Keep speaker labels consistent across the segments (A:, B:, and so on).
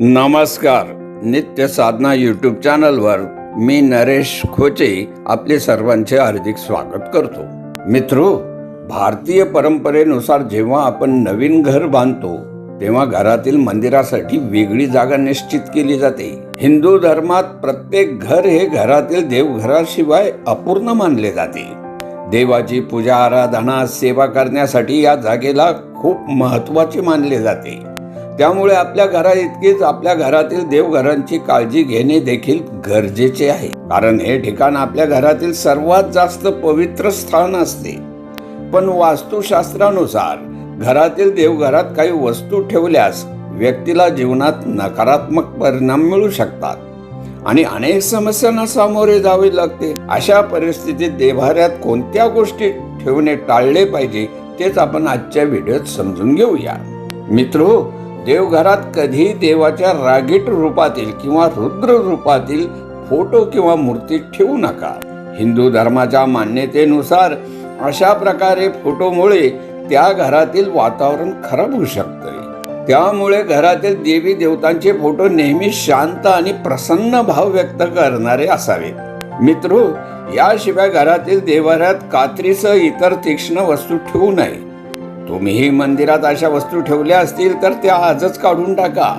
A: नमस्कार नित्य साधना यूट्यूब चॅनलवर मी नरेश खोचे आपले सर्वांचे हार्दिक स्वागत करतो. मित्रो भारतीय परंपरेनुसार जेव्हा आपण नवीन घर बांधतो तेव्हा घरातील मंदिरासाठी वेगळी जागा निश्चित केली जाते. हिंदू धर्मात प्रत्येक घर हे घरातील देवघराशिवाय अपूर्ण मानले जाते. देवाची पूजा आराधना सेवा करण्यासाठी या जागेला खूप महत्त्वाचे मानले जाते. त्यामुळे आपल्या घरा इतकीच आपल्या घरातील देवघरांची काळजी घेणे देखील गरजेचे आहे. कारण हे ठिकाण आपल्या घरातील सर्वात जास्त पवित्र स्थान असते. पण वास्तुशास्त्रानुसार घरातील देवघरात काही वस्तू ठेवल्यास व्यक्तीला जीवनात नकारात्मक परिणाम मिळू शकतात. आणि अनेक समस्यांना सामोरे जावे लागते. अशा परिस्थितीत देवाऱ्यात कोणत्या गोष्टी ठेवणे टाळले पाहिजे तेच आपण आजच्या व्हिडिओत समजून घेऊया. मित्रो देवघरात कधी देवाच्या रागीट रूपातील किंवा रुद्र रूपातील फोटो किंवा मूर्ती ठेवू नका. हिंदू धर्माच्या मान्यतेनुसार अशा प्रकारे फोटोमुळे त्या घरातील वातावरण खराब होऊ शकते. त्यामुळे घरातील देवी देवतांचे फोटो नेहमी शांत आणि प्रसन्न भाव व्यक्त करणारे असावेत. मित्रो याशिवाय घरातील देवाऱ्यात कात्रीसह इतर तीक्ष्ण वस्तू ठेवू नये. तुम्ही मंदिरात अशा वस्तू ठेवल्या असतील तर त्या आजच काढून टाका.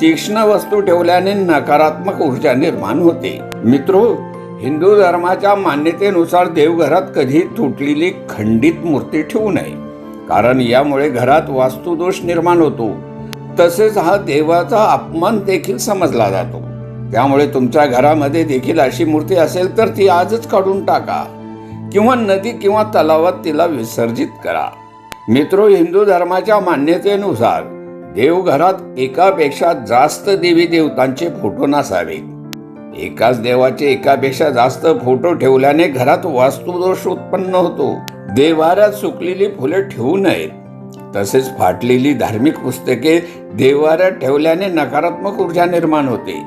A: तीक्ष्ण वस्तू ठेवल्याने नकारात्मक ऊर्जा निर्माण होते. मित्रो हिंदू धर्माच्या मान्यतेनुसार देवघरात कधी तुटलेली खंडित मूर्ती ठेवू नये कारण यामुळे घरात वास्तुदोष निर्माण होतो. तसेच हा देवाचा अपमान देखील समजला जातो. त्यामुळे तुमच्या घरामध्ये देखील अशी मूर्ती असेल तर ती आजच काढून टाका. किंवा नदी किंवा तलावात तिला विसर्जित करा. मित्र हिंदू धर्माच्या मान्यतेनुसार देवघरात एकापेक्षा जास्त देवी देवतांचे फोटो नसावेत. एकाच देवाचे एकापेक्षा जास्त फोटो ठेवल्याने घरात वास्तुदोष उत्पन्न होतो. देवाऱ्यात सुकलेली फुले ठेवू नयेत. तसेच फाटलेली धार्मिक पुस्तके देवाऱ्यात ठेवल्याने नकारात्मक ऊर्जा निर्माण होते.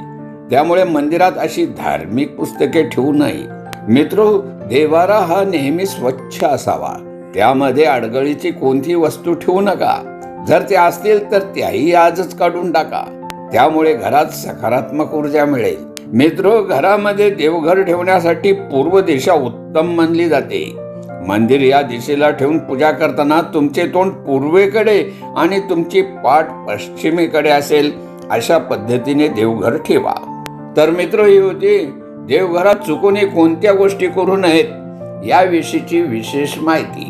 A: त्यामुळे मंदिरात अशी धार्मिक पुस्तके ठेवू नये. मित्र देवारा हा नेहमी स्वच्छ असावा. त्यामध्ये अडगळीची कोणती वस्तू ठेवू नका. जर त्या असतील तर त्याही आजच काढून टाका. त्यामुळे घरात सकारात्मक ऊर्जा मिळेल. मित्र घरामध्ये देवघर ठेवण्यासाठी पूर्व दिशा उत्तम मानली जाते. मंदिर या दिशेला ठेवून पूजा करताना तुमचे तोंड पूर्वेकडे आणि तुमची पाठ पश्चिमेकडे असेल अशा पद्धतीने देवघर ठेवा. तर मित्र ही होती देवघरात चुकूनही कोणत्या गोष्टी करू नयेत याविषयीची विशेष माहिती.